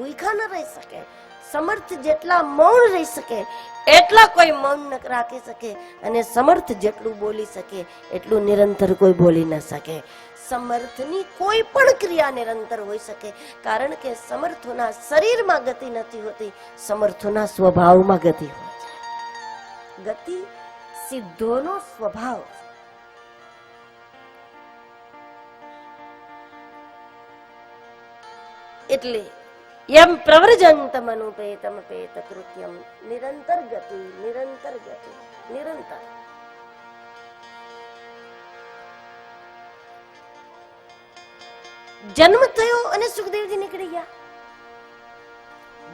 ભૂખા ન રહી શકે, સમર્થ જેટલા મૌન રહી શકે, એટલા કોઈ મૌન ન રાખી શકે અને સમર્થ જેટલું બોલી શકે, એટલું નિરંતર કોઈ બોલી ન શકે. સમર્થની કોઈ પણ ક્રિયા નિરંતર હોઈ શકે, કારણ કે સમર્થોના શરીરમાં ગતિ નથી હોતી, સમર્થોના સ્વભાવમાં ગતિ હોય છે. ગતિ સિદ્ધોનો સ્વભાવ એટલે યમ પ્રવ્રજંતમ અનુપેતમ પેત કૃત્યમ નિરંતર ગતિ નિરંતર ગતિ નિરંતર જન્મ થયો અને સુખદેવજી નીકળી ગયા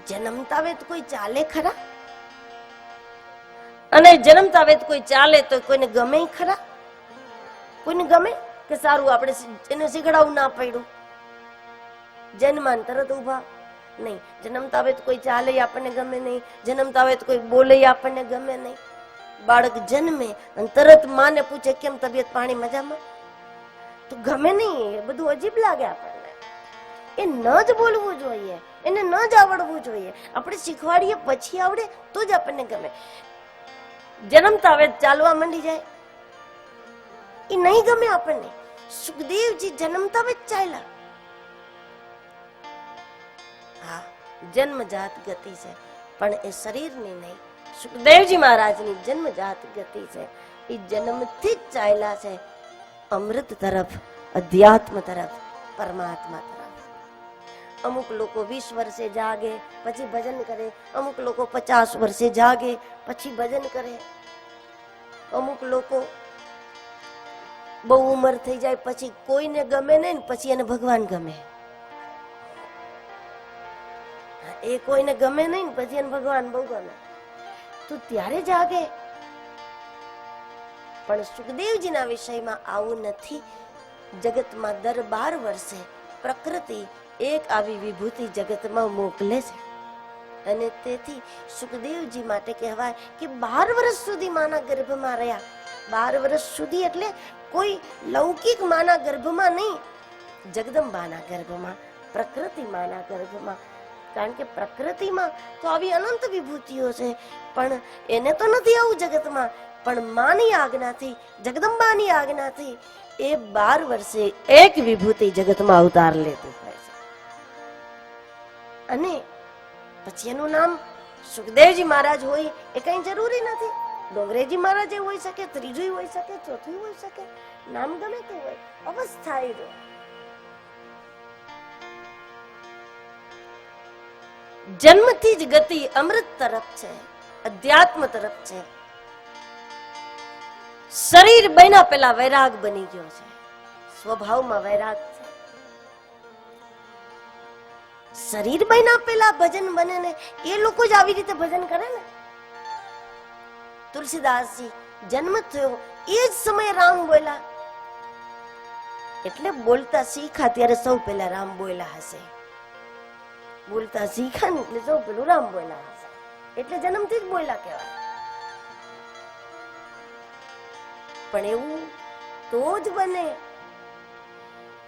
જન્મતા વેત કોઈ ચાલે ખરા અને જન્મતા વેત કોઈ ચાલે તો કોઈને ગમે ખરા કોઈને ગમે કે સારું આપણે એને શીખડાવું ના પડ્યું જન્માન તરત ઊભા નહીં. જન્મતા હોય તો કોઈ ચાલે આપણને ગમે નહીં. જન્મતા હોય તો કોઈ બોલે આપણને ગમે નહીં. બાળક જન્મે અને તરત માને પૂછે, કેમ તબિયત પાણી મજામાં? તો ગમે નહીં બધું અજીબ લાગે આપણને. એ ન જ બોલવું જોઈએ. એને ન જ આવડવું જોઈએ. આપણે શીખવાડીએ, પછી આવડે, તો જ આપણને ગમે. જન્મતા આવે, ચાલવા માંડી જાય. એ નહીં ગમે આપણને. સુખદેવજી જન્મતા હવે ચાલ્યા. હા, જન્મજાત ગતિ છે. પણ એ શરીરની નહીં. સુખદેવજી મહારાજની જન્મજાત ગતિ છે. એ જન્મથી જ ચાલ્યા છે. અમૃત તરફ, અધ્યાત્મ તરફ, પરમાત્મા તરફ. અમુક લોકો વીસ વર્ષે જાગે, પછી ભજન કરે. અમુક લોકો પચાસ વર્ષે જાગે, પછી ભજન કરે. અમુક લોકો બહુ ઉંમર થઈ જાય, પછી કોઈને ગમે નહીં પછી એને ભગવાન ગમે. એ કોઈને ગમે નહીં ને પછી એને ભગવાન બહુ ગમે. તો ત્યારે જાગે. પણ સુખદેવજીના વિષયમાં આવું નથી. જગતમાં દર બાર વર્ષે પ્રકૃતિ એક આવી વિભૂતિ જગતમાં મોકલે છે. અને તેથી સુખદેવજી માટે કહેવાય કે બાર વર્ષ સુધી માના ગર્ભમાં રહ્યા. બાર વર્ષ સુધી એટલે કોઈ લૌકિક માના ગર્ભમાં નહીં. જગદંબાના ગર્ભમાં, પ્રકૃતિ માના ગર્ભમાં કારણ કે પ્રકૃતિમાં તો આવી અનંત વિભૂતિઓ છે. પણ એને તો નથી આવું જગતમાં. પણ માની આજ્ઞાથી, જગદંબાની આજ્ઞાથી એ બાર વર્ષે એક વિભૂતિ જગતમાં અવતાર લેતી હોય છે. અને પછી એનું નામ સુખદેવજી મહારાજ હોય એ કઈ જરૂરી નથી. ડોંગરેજી મહારાજ એ હોઈ શકે ત્રીજું હોઈ શકે ચોથું હોઈ શકે, નામ ગમે તે હોય અવસ્થા એ હોય જન્મથી જ ગતિ અમૃત તરફ છે, અધ્યાત્મ તરફ છે. શરીર બન્યા પેલા વૈરાગ બની ગયો છે, સ્વભાવમાં વૈરાગ છે. શરીર બન્યા પેલા ભજન બને ને એ લોકો જ આવી રીતે ભજન કરે ને? તુલસીદાસજી, જન્મ થયો એ જ સમયે રામ બોલ્યા. એટલે બોલતા શીખા ત્યારે સૌ પહેલા રામ બોલ્યા હશે. બોલતા શીખા ને સૌ પેલું રામ બોલ્યા એટલે જન્મથી જ બોલ્યા કહેવાય. પણ એવું તો જ બને.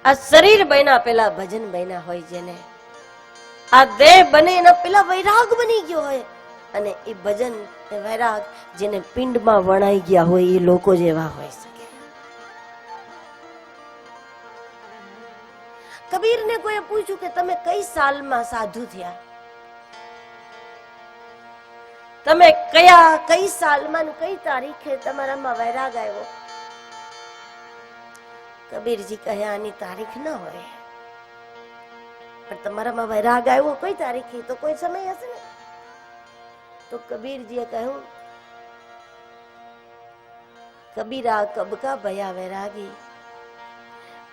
આ શરીર બન્યા પેલા ભજન બન્યા હોય જેને. આ દેહ બને એના પેલા વૈરાગ બની ગયો હોય. અને એ ભજન વૈરાગ જેને પિંડમાં વણાઈ ગયા હોય એ લોકો જેવા હોય શકે. કબીરને કોઈએ પૂછ્યું કે તમે કઈ સાલમાં સાધુ થયા? તમે કયા, કઈ સાલમાં કઈ તારીખે તમારામાં વૈરાગ આવ્યો? કબીરજી કહે, આની તારીખ ન હોય. પણ તમારામાં વૈરાગ આવ્યો કઈ તારીખે? તો કોઈ સમય હશે ને? તો કબીરજીએ કહ્યું, કબીરા કબકા ભયા વૈરાગી.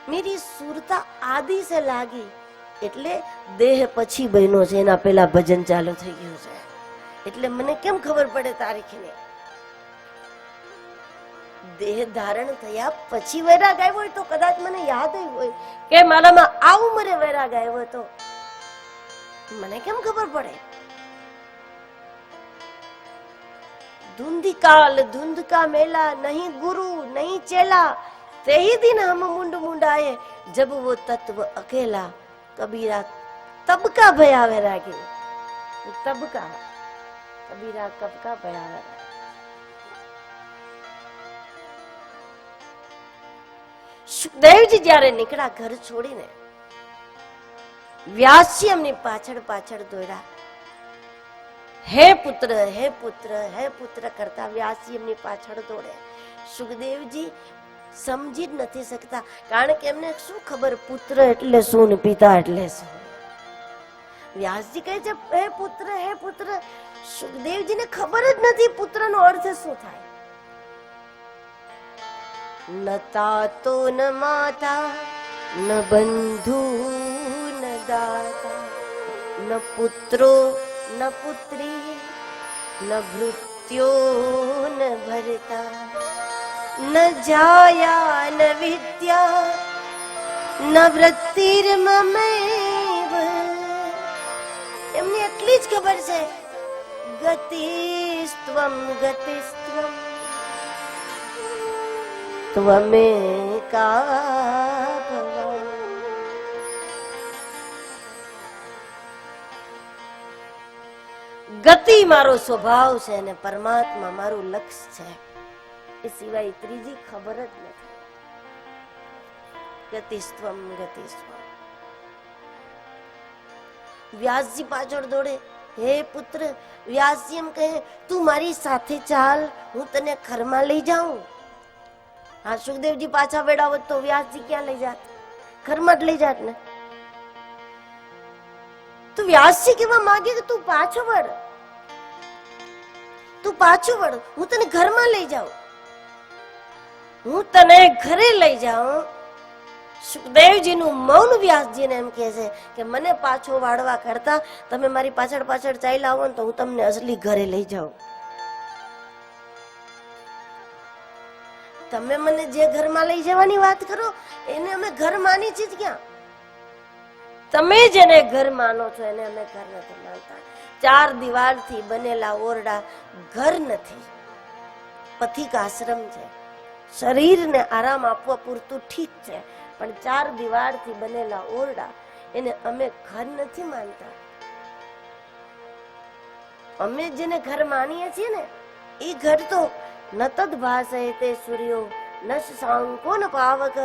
મેરી સુરતા આદિ સે લાગી એટલે દેહ પછી બન્યો છે એના પહેલા ભજન ચાલુ થઈ ગયું છે એટલે મને કેમ ખબર પડે તારીખની દેહ ધારણ થયા પછી વૈરાગ આવ્યો હોય તો કદાચ મને યાદ હોય કે મારામાં આ ઉંમરે વૈરાગ આવ્યો તો મને કેમ ખબર પડે ધુંધિકાલ ધુંધકા મેલા નહીં ગુરુ નહીં ચેલા नहीं चेला ते ही दिन हम मुंड मुंडाए जब वो तत्व अकेला कबीरा તબકા ભયાવે રાખે તબકા કબીરા કબકા ભયાવે રાખે સુખદેવજી જ્યારે નીકળ્યા ઘર છોડીને વ્યાસજી એમની પાછળ પાછળ દોડ્યા હે પુત્ર હે પુત્ર હે પુત્ર કરતા વ્યાસજી એમની પાછળ દોડે સુખદેવજી સમજી જ નથી શકતા. કારણ કે એમને શું ખબર પુત્ર એટલે શું ને પિતા એટલે શું? વ્યાસજી કહે છે, હે પુત્ર હે પુત્ર. સુખદેવજીને ખબર જ નથી પુત્રનો અર્થ શું થાય. ન તાતો, ન માતા, ન બંધુ, ન દાતા, ન પુત્રો, ન પુત્રી, ન ભૃત્યો, ન ભરતા. ન જાયા ન વિદ્યા ન વૃત્તિર્મમેવ એમને એટલી જ ખબર છે, ગતિસ્ત્વમ ગતિસ્ત્વમ, ત્વમે કા ગતિ મારો સ્વભાવ છે અને પરમાત્મા મારું લક્ષ્ય છે. એ સિવાય ત્રીજી ખબર જ નથી. ગતિસ્વમ ગતિસ્ત્વમ. વ્યાસજી પાછળ દોડે, હે પુત્ર, વ્યાસજી એમ કહે, તું મારી સાથે ચાલ, હું તને ઘરમાં લઈ જાઉં. હા, સુખદેવજી પાછા વેડાવત તો વ્યાસજી ક્યાં લઈ જાત? ઘરમાં જ લઈ જાત ને. તો વ્યાસજી કેવા માંગે કે તું પાછો વળ? તું પાછો વળ, હું તને ઘરમાં લઈ જાઉં. હું તને ઘરે લઈ જાઉં. સુખદેવજીનું મૌન વ્યાસજીને એમ કહે છે કે મને પાછો વાળવા કરતા તમે મારી પાછળ પાછળ ચાલ્યા આવો ને તો હું તમને અસલી ઘરે લઈ જાઉં. તમે મને જે ઘરમાં લઈ જવાની વાત કરો, એને અમે ઘર માની જ ક્યાં? તમે જેને ઘર માનો છો એને અમે ઘર નથી માનતા. ચાર દિવાલથી બનેલા ઓરડા ઘર નથી. પથિક આશ્રમ છે. શરીરને આરામ આપવા પૂરતું ઠીક છે. પણ ચાર દિવાળથી બનેલા ઓરડા એને અમે ઘર નથી માનતા. અમે જેને ઘર માનીએ છીએ ને, એ ઘર તો ન તદ ભાષે તે સૂર્યો નશ શાંકો ન પાવક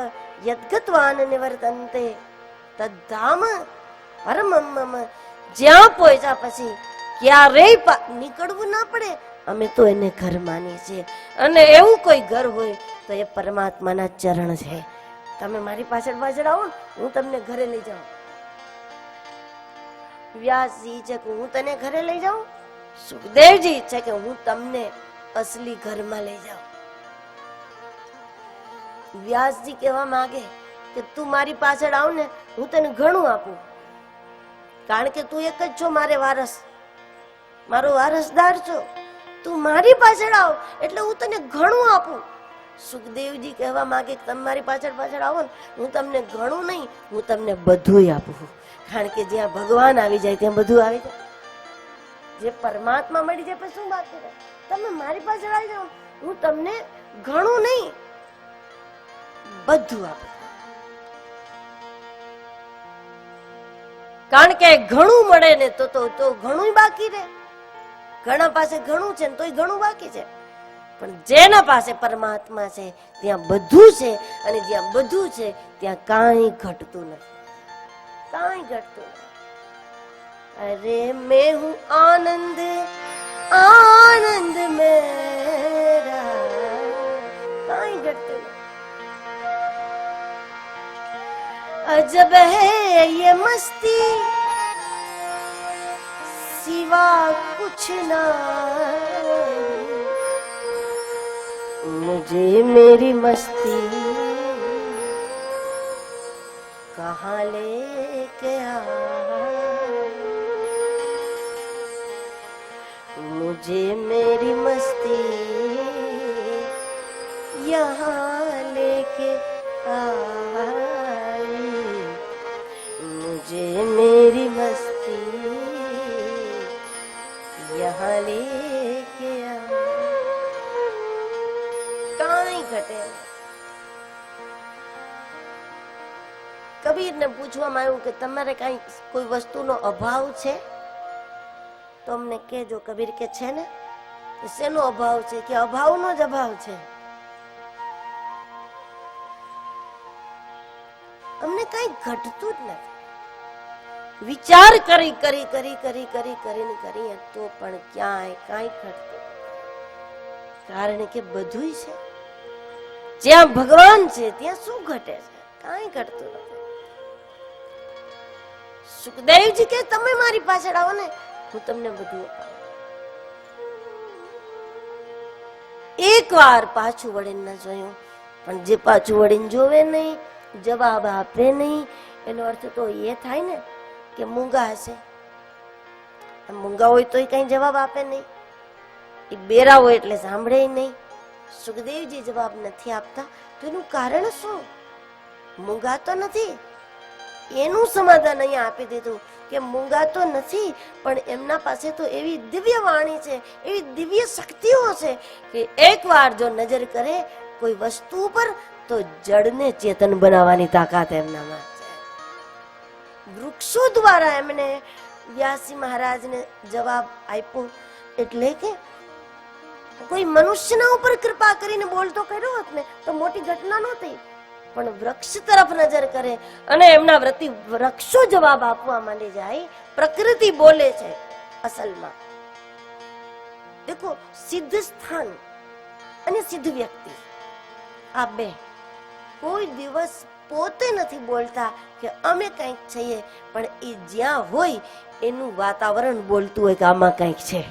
યદગતવાન નિવર્તન્તે. તદ્ધામ પરમમ જ્યાં પહોંચ્યા પછી ક્યારેય નીકળવું ના પડે, અમે તો એને ઘર માનીએ છીએ. અને એવું કોઈ ઘર હોય તો એ પરમાત્માના ચરણ છે. તમે મારી પાછળ પાછળ આવો હું તમને ઘરે લઈ જાઉં. વ્યાસજી છે કે હું તને ઘરે લઈ જાઉં? સુખદેવજી છે કે હું તમને અસલી ઘરમાં લઈ જાઉં. વ્યાસજી કહેવા માંગે કે તું મારી પાછળ આવ ને, હું તને ઘણું આપું. કારણ કે તું એક જ છો મારે વારસ. મારો વારસદાર છો. તું મારી પાછળ આવ, એટલે હું તને ઘણું આપું. સુખદેવજી કહેવા માગે કે તમે મારી પાછળ પાછળ આવો ને, હું તમને ઘણું નહીં, હું તમને બધુંય આપું કારણ કે જ્યાં ભગવાન આવી જાય ત્યાં બધું આવી જાય. જે પરમાત્મા મળી જાય પછી શું બાકી રહે તમે મારી પાછળ આવી જાઓ, હું તમને ઘણું નહીં, બધું આપું. કારણ કે ઘણું મળે ને તો તો ઘણું બાકી રહે. ઘણા પાસે ઘણું છે ને તોય ઘણું બાકી છે. પણ જેના પાસે પરમાત્મા છે, ત્યાં બધું છે અને જ્યાં બધું છે, ત્યાં કાંઈ ઘટતું નથી. કાંઈ ઘટતું નથી. અરે મેં હું આનંદ આનંદ મેરા. કાંઈ ઘટતું નથી. અજબ હે યે મસ્તી, સિવા કુછ ના मुझे मेरी मस्ती कहाँ लेके आ मुझे मेरी मस्ती यहाँ लेके आई मुझे मेरी मस्ती यहाँ लेके ઘટે. કબીરને પૂછવામાં આવ્યું કે તમારે કાંઈ કોઈ વસ્તુનો અભાવ છે? તો અમને કહેજો, કબીર કે છે ને શેનો અભાવ છે? કે અભાવનો જ અભાવ છે. અમને કાંઈ ઘટતું જ નથી. વિચાર કરી કરી કરી કરી કરી, કરીને કરીએ તો પણ ક્યાંય કાંઈ ઘટતું કારણ કે બધુંય છે. જ્યાં ભગવાન છે, ત્યાં શું ઘટે છે? કાંઈ ઘટતું નથી. સુખદેવજી કે, તમે મારી પાછળ આવો ને, હું તમને બધું એક વાર પાછું વળીને ન જોયું, પણ જે પાછું વળીને જોવે નહીં, જવાબ આપે નહીં. એનો અર્થ તો એ થાય ને કે મૂંગા હશે. મૂંગા હોય તો કઈ જવાબ આપે નહીં. એ બેરા હોય એટલે સાંભળે નહીં. સુખદેવજી જવાબ નથી આપતા, તો એનું કારણ શું? મૂંગા તો નથી. એનું સમાધાન અહીંયા આપી દીધું કે મૂંગા તો નથી, પણ એમના પાસે તો એવી દિવ્ય વાણી છે, એવી દિવ્ય શક્તિઓ છે કે એકવાર જો નજર કરે કોઈ વસ્તુ ઉપર, તો જડને ચેતન બનાવવાની તાકાત એમનામાં છે. વૃક્ષો દ્વારા એમને વ્યાસી મહારાજને જવાબ આપ્યો, એટલે કે કોઈ મનુષ્યના ઉપર કૃપા કરીને બોલતો કર્યો હોત ને તો મોટી ઘટના નહોતી. પણ વૃક્ષ તરફ નજર કરે અને એમના વ્રતિ વૃક્ષો જવાબ આપવા માંડી જાય. પ્રકૃતિ બોલે છે અસલમાં. દેખો, સિદ્ધ સ્થાન અને સિદ્ધ વ્યક્તિ. આ બે કોઈ દિવસ પોતે નથી બોલતા કે અમે કંઈક છીએ, પણ એ જ્યાં હોય એનું વાતાવરણ બોલતું હોય કે આમાં કંઈક છે.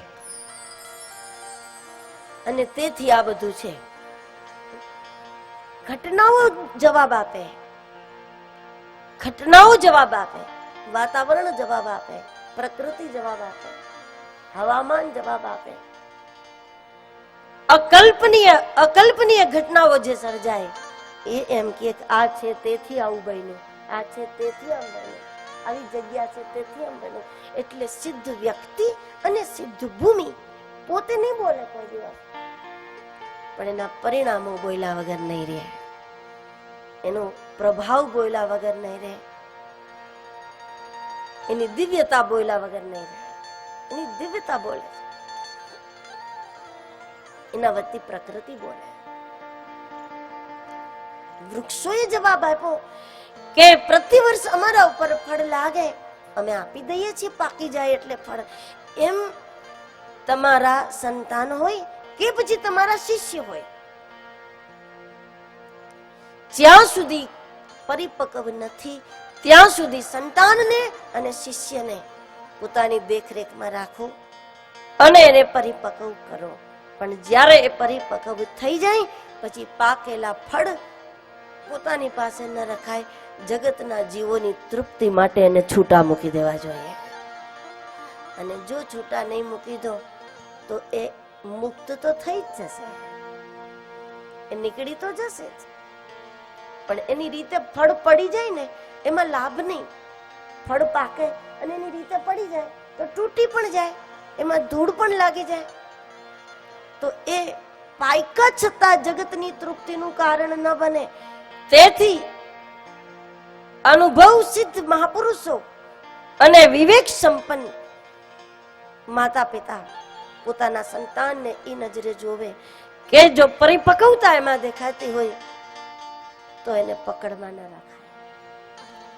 અને તેથી આ બધું છે. ઘટનાઓ જવાબ આપે. ઘટનાઓ જવાબ આપે. વાતાવરણ જવાબ આપે. પ્રકૃતિ જવાબ આપે. હવામાન જવાબ આપે. અકલ્પનીય અકલ્પનીય ઘટનાઓ જે સર્જાય, એ એમ કે આ છે તેથી આવું બન્યું, આ છે તેથી આમ બન્યું, આવી જગ્યા છે તેથી આમ બન્યું. એટલે સિદ્ધ વ્યક્તિ અને સિદ્ધ ભૂમિ પોતે નહીં બોલે કોઈ દિવસ. પણ એના પરિણામો બોલ્યા વગર નહીં રહે. એનો પ્રભાવ બોલ્યા વગર નહીં રહે. એની દિવ્યતા બોલ્યા વગર નહીં રહે. એની દિવ્યતા બોલે એના વતી પ્રકૃતિ બોલે. વૃક્ષોએ જવાબ આપ્યો કે પ્રતિવર્ષ અમારા ઉપર ફળ લાગે. અમે આપી દઈએ છીએ પાકી જાય એટલે ફળ. એમ તમારા સંતાન હોય કે પછી તમારા શિષ્ય હોય. જ્યાં સુધી પરિપક્વ નથી, ત્યાં સુધી સંતાનને અને શિષ્યને પોતાની દેખરેખમાં રાખો અને એને પરિપક્વ કરો. પણ જ્યારે એ પરિપક્વ થઈ જાય, પછી પાકેલા ફળ પોતાની પાસે ન રખાય, જગતના જીવોની તૃપ્તિ માટે એને છૂટા મૂકી દેવા જોઈએ. અને જો છૂટા નહીં મૂકી દો, તો એ મુક્ત તો થઈ જ જશે. એ નીકળી તો જશે જ. પણ એની રીતે ફળ પડી જાય ને, એમાં લાભ નહીં. ફળ પાકે અને એની રીતે પડી જાય, તો તૂટી પણ જાય, એમાં ધૂળ પણ લાગી જાય. તો એ પાયકા છતાં જગતની તૃપ્તિનું કારણ ન બને. તેથી અનુભવ સિદ્ધ મહાપુરુષો અને વિવેક સંપન્ન માતા પિતા પોતાના સંતાનને એ નજરે જોવે કે જો પરિપક્વતા એમાં દેખાતી હોય, તો એને પકડમાં ન રાખાય.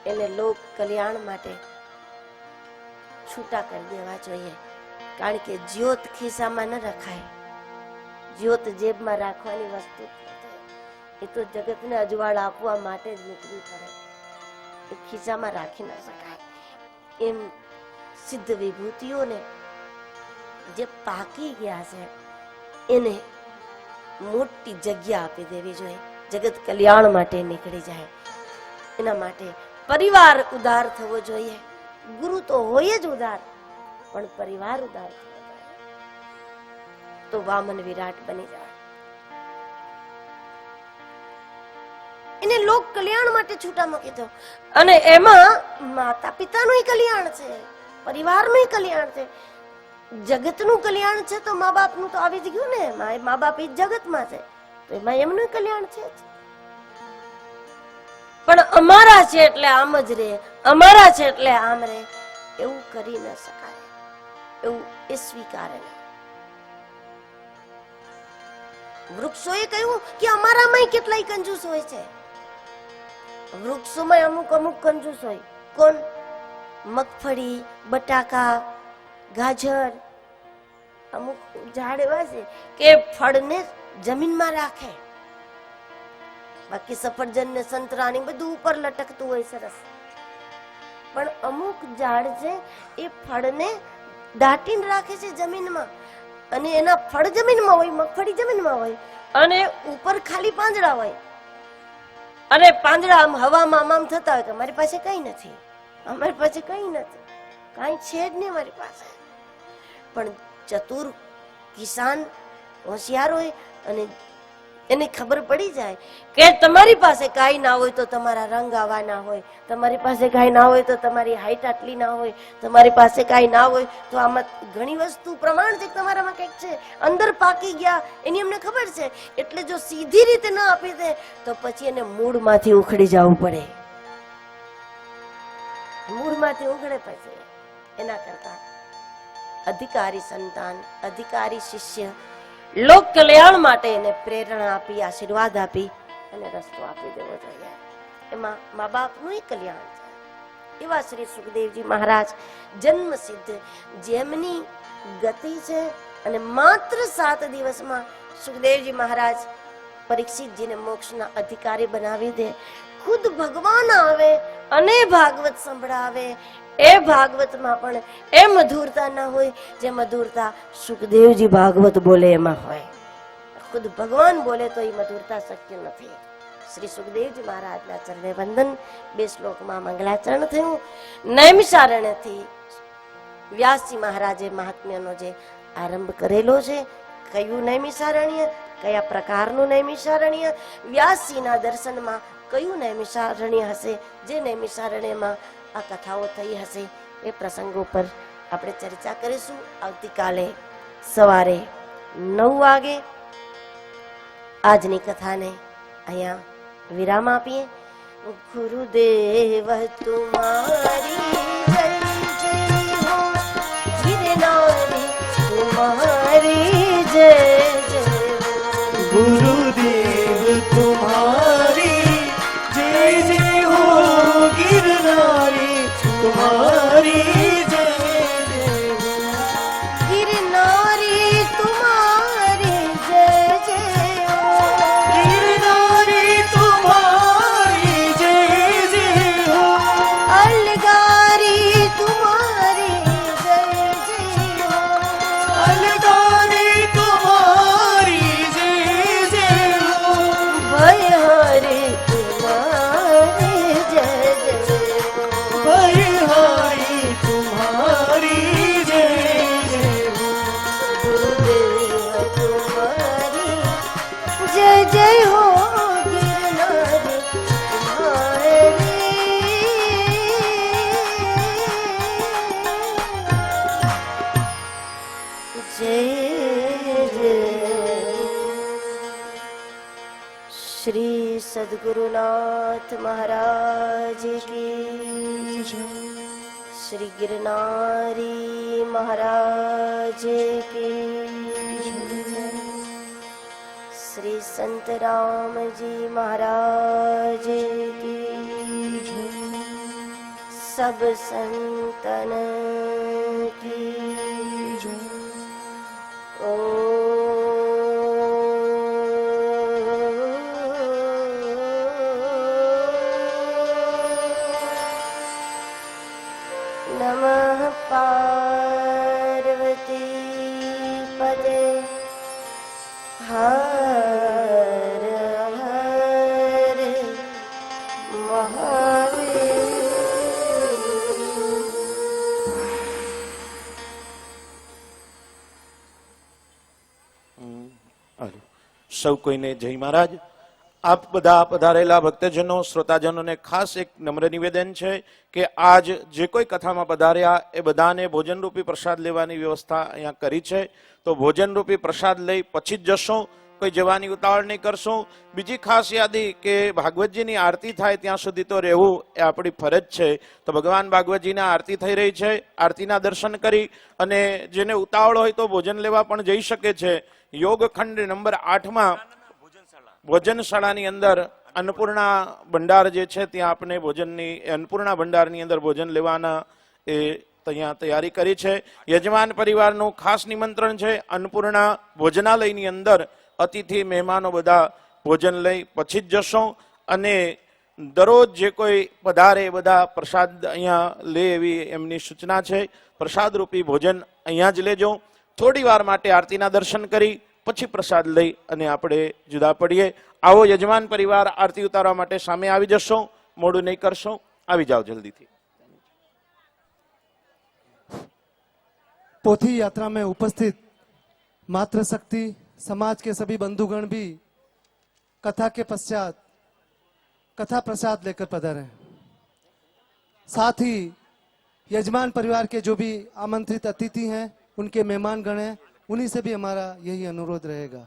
એને લોક કલ્યાણ માટે છૂટા કરી દેવા જોઈએ. કારણ કે જ્યોત ખિસ્સામાં ન રખાય. જ્યોત જેબમાં રાખવાની વસ્તુ એ તો જગતને અજવાળ આપવા માટે જ મૂકવી પડે. એ ખિસ્સામાં રાખી ન શકાય. એમ સિદ્ધ વિભૂતિઓને જે પાકી ગયા છે, એને મોટી જગ્યા આપી દેવી જોઈએ. જગત કલ્યાણ માટે નીકળી જાય. એના માટે પરિવાર ઉદાર થવો જોઈએ. ગુરુ તો હોય જ ઉદાર, પણ પરિવાર ઉદાર થવો તો વામન વિરાટ બની જાય. એને લોક કલ્યાણ માટે છૂટા મૂકી દો અને એમાં માતા પિતાનું કલ્યાણ છે, પરિવારનું કલ્યાણ છે. જગતનું કલ્યાણ છે તો મા બાપનું તો આવી જ ગયું ને? મા બાપ એ જગતમાં છે. તો એમાં એમનું કલ્યાણ છે પણ અમારા છે એટલે આમ જ રે. અમારા છે એટલે આમ રે. એવું કરી ન શકાય. એવું એ સ્વીકારે નહીં. વૃક્ષોએ કહ્યું કે અમારામાંય કેટલાય કંજૂસ હોય છે. વૃક્ષોમાં અમુક અમુક કંજૂસ હોય. કોણ? મગફળી, બટાકા ગાજર, અમુક ઝાડ એવા છે કે ફળને જમીનમાં રાખે. બાકી સફરજન ને સંતરા બધું ઉપર લટકતું હોય સરસ. પણ અમુક ઝાડ છે એ ફળને દાટીને રાખે છે જમીનમાં. અને એના ફળ જમીનમાં હોય, મગફળી જમીનમાં હોય, અને ઉપર ખાલી પાંદડા હોય. અને પાંદડા આમ હવામાં આમ થતા હોય કે મારી પાસે કઈ નથી. અમારી પાસે કઈ નથી. કાંઈ છે જ નહીં મારી પાસે. પણ ચતુર કિસાન હોશિયાર હોય અને એને ખબર પડી જાય કે તમારી પાસે કાંઈ ના હોય તો તમારા રંગ આવા ના હોય, તમારી પાસે કાંઈ ના હોય તો તમારી હાઈટ આટલી ના હોય, તમારી પાસે કાંઈ ના હોય તો આમાં ઘણી વસ્તુ પ્રમાણ છે તમારામાં કંઈક છે, અંદર પાકી ગયા, એની અમને ખબર છે. એટલે જો સીધી રીતે ન આપી દે, તો પછી એને મૂળમાંથી ઉખડી જવું પડે. મૂળમાંથી ઉખડે પછી એના કરતા અધિકારી સંતાન, અધિકારી શિષ્ય, લોક કલ્યાણ માટે એને પ્રેરણા આપી, આશીર્વાદ આપી અને રસ્તો આપી દેવો જોઈએ. એમાં મા બાપનું કલ્યાણ છે એવા શ્રી સુખદેવજી મહારાજ જન્મ સિદ્ધ જેમની ગતિ છે અને માત્ર સાત દિવસમાં સુખદેવજી મહારાજ પરીક્ષિતજીને મોક્ષના અધિકારી બનાવી દે ખુદ ભગવાન આવે અને ભાગવત સંભળાવે. એ ભાગવતમાં પણ એ મધુરતા ન હોય જે મધુરતા સુખદેવજી ભાગવત બોલે એમાં હોય. ખુદ ભગવાન બોલે તો એ મધુરતા શક્ય નથી. શ્રી સુખદેવજી મહારાજના ચરણે વંદન બે શ્લોકમાં મંગલાચરણ થયું. નૈમિષારણ્યથી વ્યાસજી મહારાજે મહાત્મ્યનો જે આરંભ કરેલો છે, કયું નૈમિષારણ્ય, કયા પ્રકારનું નૈમિષારણ્ય, વ્યાસજીના દર્શનમાં કયું નૈમિષારણ્ય હશે? જે નૈમિષારણ્યમાં આ કથાઓ થઈ હશે એ પ્રસંગો ઉપર આપણે ચર્ચા કરીશું આવતીકાલે સવારે નવ વાગે. આજની કથાને અહીંયા વિરામ આપીએ. ગુરુદેવ તુમારી सद्गुरुनाथ महाराज की। श्री गिरनारी महाराज की। श्री संत राम जी महाराज की। सब संतन की સૌ કોઈને જય મહારાજ. આપ બધા પધારેલા ભક્તજનો, શ્રોતાજનોને ખાસ એક નમ્ર નિવેદન છે કે આજ જે કોઈ કથામાં પધાર્યા એ બધાને ભોજનરૂપી પ્રસાદ લેવાની વ્યવસ્થા અહીંયા કરી છે. તો ભોજનરૂપી પ્રસાદ લઈ પછી જ જશો, કોઈ જવાની ઉતાવળ નહીં કરશું. બીજી ખાસ યાદી કે ભાગવતજીની આરતી થાય ત્યાં સુધી તો રહેવું એ આપણી ફરજ છે. તો ભગવાન ભાગવતજીના આરતી થઈ રહી છે, આરતીના દર્શન કરી અને જેને ઉતાવળ હોય તો ભોજન લેવા પણ જઈ શકે છે. યોગખંડ નંબર આઠમાં ભોજનશાળાની અંદર અન્નપૂર્ણા ભંડાર જે છે, ત્યાં આપણે ભોજનની, અન્નપૂર્ણા ભંડારની અંદર ભોજન લેવાના એ ત્યાં, તૈયારી કરી છે. યજમાન પરિવારનું ખાસ નિમંત્રણ છે, અન્નપૂર્ણા ભોજનાલયની અંદર અતિથિ મહેમાનો બધા ભોજન લઈ પછી જ જશો અને દરરોજ જે કોઈ પધારે બધા પ્રસાદ અહીંયા લે એવી એમની સૂચના છે. પ્રસાદરૂપી ભોજન અહીંયા જ લેજો. થોડી વાર માટે આરતીના દર્શન કરી પછી પ્રસાદ લઈ અને આપણે જુદા પડીએ આવો યજમાન પરિવાર આરતી ઉતારવા માટે સામે આવી જશો મોડું નહીં કરશો આવી જાઓ જલ્દીથી पोथी यात्रा में उपस्थित मातृशक्ति समाज के सभी बंधुगण भी कथा के पश्चात कथा प्रसाद लेकर पधारे साथ ही यजमान परिवार के जो भी आमंत्रित अतिथि हैं उनके मेहमान गण हैं उन्हीं से भी हमारा यही अनुरोध रहेगा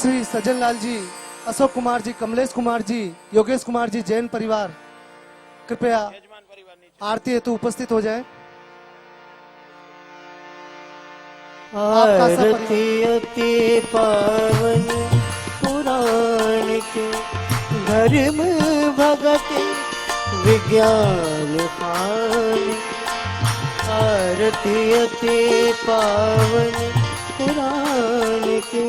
श्री सज्जन लाल जी, अशोक कुमार जी, कमलेश कुमार जी, योगेश कुमार जी, जैन परिवार। कृपया आरती हेतु उपस्थित हो जाए। अति पावन पुराण के धर्म भगत विज्ञान पान आरती अति पावन पुराण के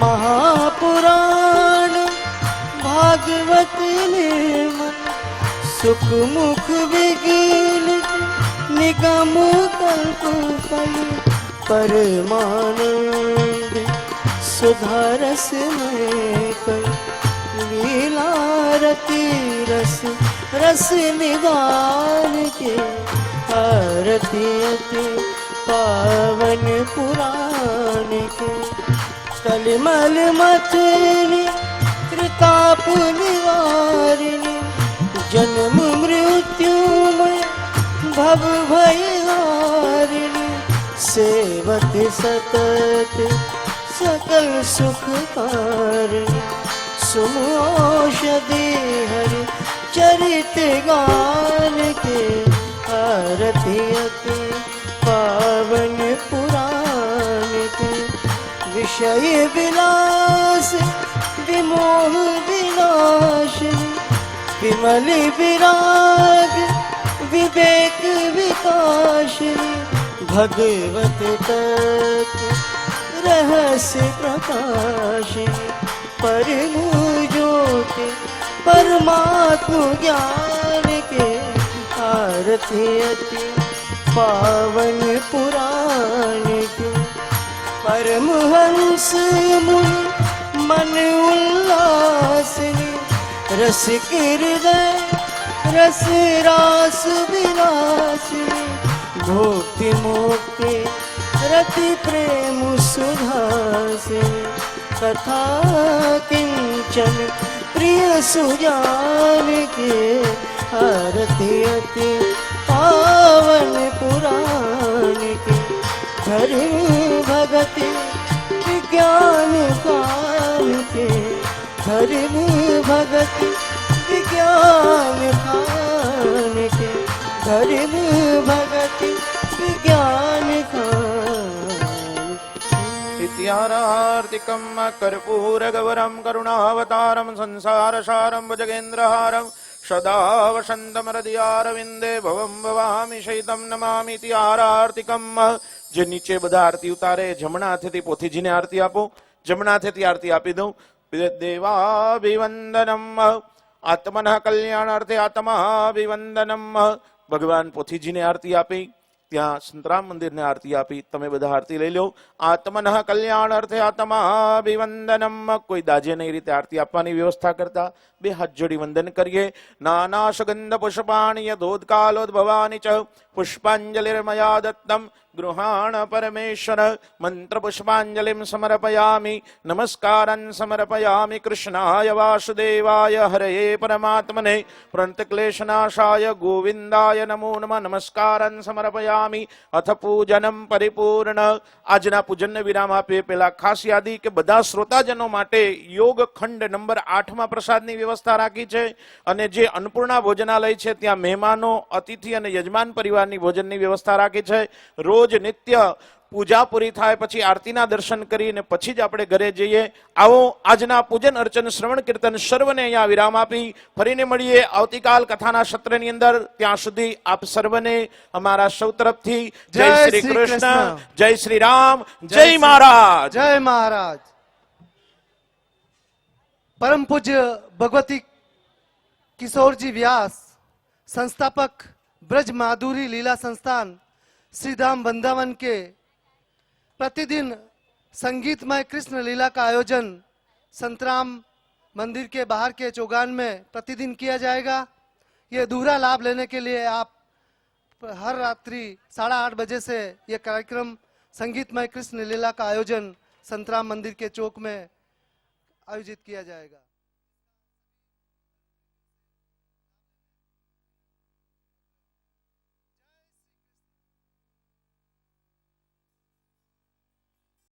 महापुराण, भागवत निर्मल सुख मुख विगील निगम कल्प फल परमानंद, सुधारस में कर लीला रस रस निवार के आरती पावन पुराण के। कलिमल मथुनि कृताप निवारिणि जन्म मृत्युमय भव भयहारिणि सेवत सतत सकल सुख कारिणि सुमोषधि हरि चरित गान के आरती अति पावन पुराण के विषय विलास विमोह विनाशिनी विमल विराग विवेक विकाशिनी भगवत तत्व रहस्य प्रकाशिनी परम ज्योति परमात्म ज्ञान के आरती अति पावन पुराण के પરમહંસ મુન મન ઉલ્લાસની રસ હૃદય રસ રાસ વિલાસની ભોક્તિ મુક્તિ રતિ પ્રેમ સુધાસની કથા કિંચન પ્રિય સુજાન કે આરતી અતિ પાવન પુરાણ કે ધરી જગતે વિજ્ઞાન કાંતિ ધરની ભગતિ વિજ્ઞાન કાંતિ ધરની ભગતિ વિજ્ઞાન ત્યારાર્તિકમ કર્પૂરગૌરમ કરુણાવતારમ સંસારસારમ ભજગેન્દ્રહારમ સદા વસંતમરદિયારવિંદે ભવં ભવામી શૈતમ નમામિ ત્યારાર્તિકમ જે નીચે બધા આરતી ઉતારે, જમણા હાથેથી પોથીજીને આરતી આપો, જમણા હાથેથી આરતી આપી દઉં. દેવાભિવંદનમ, આત્મન કલ્યાણાર્થે આત્માભિવંદનમ ભગવાન પોથીજીને આરતી આપી, ત્યાં સંતરામ મંદિરને આરતી આપી, તમે બધા આરતી લઈ લો. આત્મન કલ્યાણ અર્થે આત્માભિવંદનમ કોઈ દાજે નહીં રીતે આરતી આપવાની વ્યવસ્થા કરતા. બે હાથ જોડી વંદન કરીએ. નાના સુગંધ પુષ્પાણી ભવાની ચ. પુષ્પાંજલિર્મયા દત્તમ. ગૃહાણ પરમેશ્વર મંત્ર પુષ્પાંજલિમ સમર્પયામિ નમસ્કારન સમર્પયામિ કૃષ્ણાય વાસુદેવાય હરે પરમાત્મને પ્રંતક્લેશનાશાય ગોવિંદાય નમો નમઃ નમસ્કારન સમર્પયામિ અથ પૂજનમ પરિપૂર્ણ આજના પૂજનને વિરામ આપીએ, પેલા ખાસ યાદી કે બધા શ્રોતાજનો માટે યોગ ખંડ નંબર આઠમાં પ્રસાદની વ્યવસ્થા રાખી છે, અને જે અન્નપૂર્ણા ભોજનાલય છે, ત્યાં મહેમાનો, અતિથિ અને યજમાન પરિવારની ભોજનની વ્યવસ્થા રાખી છે. રોજ રોજ નિત્ય પૂજા પૂરી થાય પછી આરતીના દર્શન કરીને પછી જ આપણે ઘરે જઈએ. આવો આજના પૂજન અર્ચન શ્રવણ કીર્તન સર્વને અહીંયા વિરામ આપી. ફરીને મળીએ આવતીકાલ કથાના સત્રની અંદર. ત્યાં સુધી આપ સર્વને અમારા સૌ તરફથી. જય શ્રી કૃષ્ણ. જય શ્રી રામ. જય મહારાજ. જય મહારાજ. પરમ પૂજ્ય ભગવતી કિશોરજી વ્યાસ સંસ્થાપક બ્રજ માધુરી લીલા સંસ્થાન संस्थान श्रीधाम वृंदावन के प्रतिदिन संगीतमय कृष्ण लीला का आयोजन संतराम मंदिर के बाहर के चौगान में प्रतिदिन किया जाएगा। ये अधूरा लाभ लेने के लिए आप हर रात्रि साढ़े आठ बजे से यह कार्यक्रम संगीतमय कृष्ण लीला का आयोजन संतराम मंदिर के चौक में आयोजित किया जाएगा।